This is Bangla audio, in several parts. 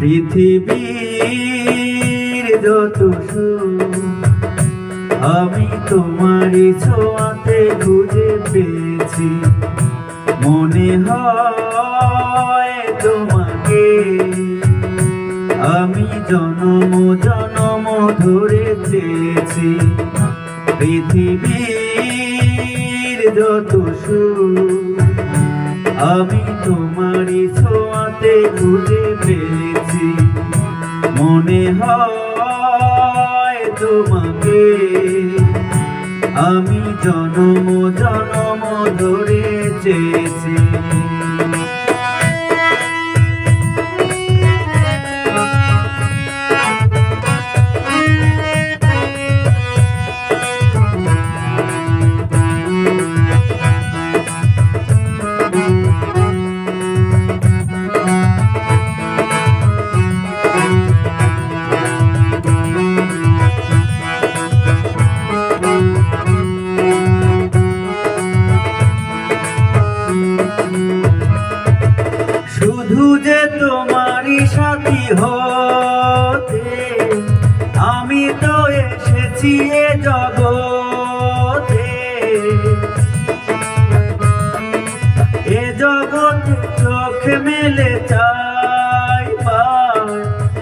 পৃথিবীর যত আমি তোমারই ছোঁয়াতে খুঁজে পেয়েছি। মনে হয় তোমাকে, আমি জনম জনম ধরে চেয়েছি পৃথিবীর যত সুখ আমি তোমার ছোঁয়াতে খুঁজে পেয়েছি। মনে হয় তোমাকে। আমি জনম জনম ধরে চেয়েছি। হতে আমি তো এসেছি এ জগতে। এ জগতে চোখ মেলে চাইবার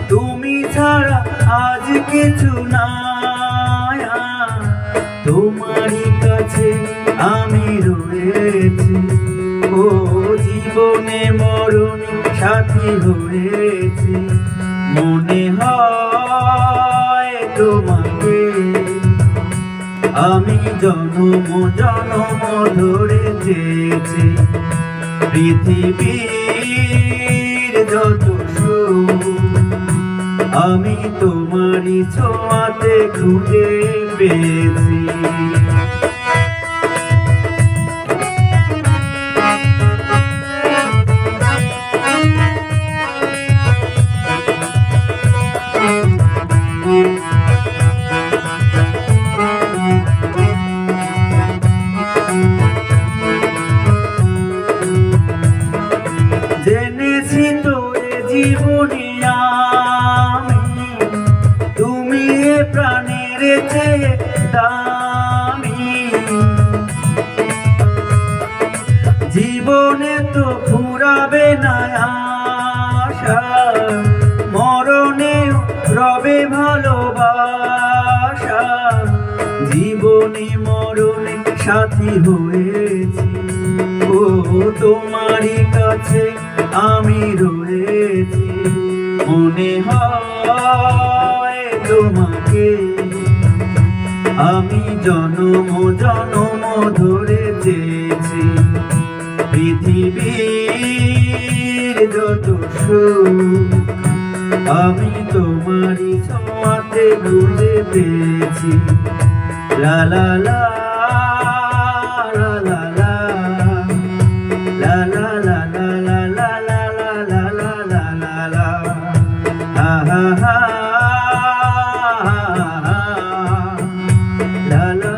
তুমি ছাড়া আজ কিছু নাই। তোমারই কাছে আমি রয়েছি। ও জীবনে মরণে সাথী হয়েছি। মনে হয় তোমাকে। আমি জনম জনম ধরে চেয়েছি। পৃথিবীর যত আমি তোমারই ছোঁয়াতে খুঁজে পেয়েছি। প্রাণের চেয়ে দামি। জীবনে তো ফুরাবে না আশা মরণে রবে ভালোবাসা। জীবনে মরণে সাথী হয়েছি, ও তোমারই কাছে আমি রয়েছি। মনে হয় তোমাকে আমি জনম জনম ধরে চেয়েছি পৃথিবীর যত আমি তোমারই ছোঁয়াতে খুঁজে পেয়েছি লা লা লা লা লা লা la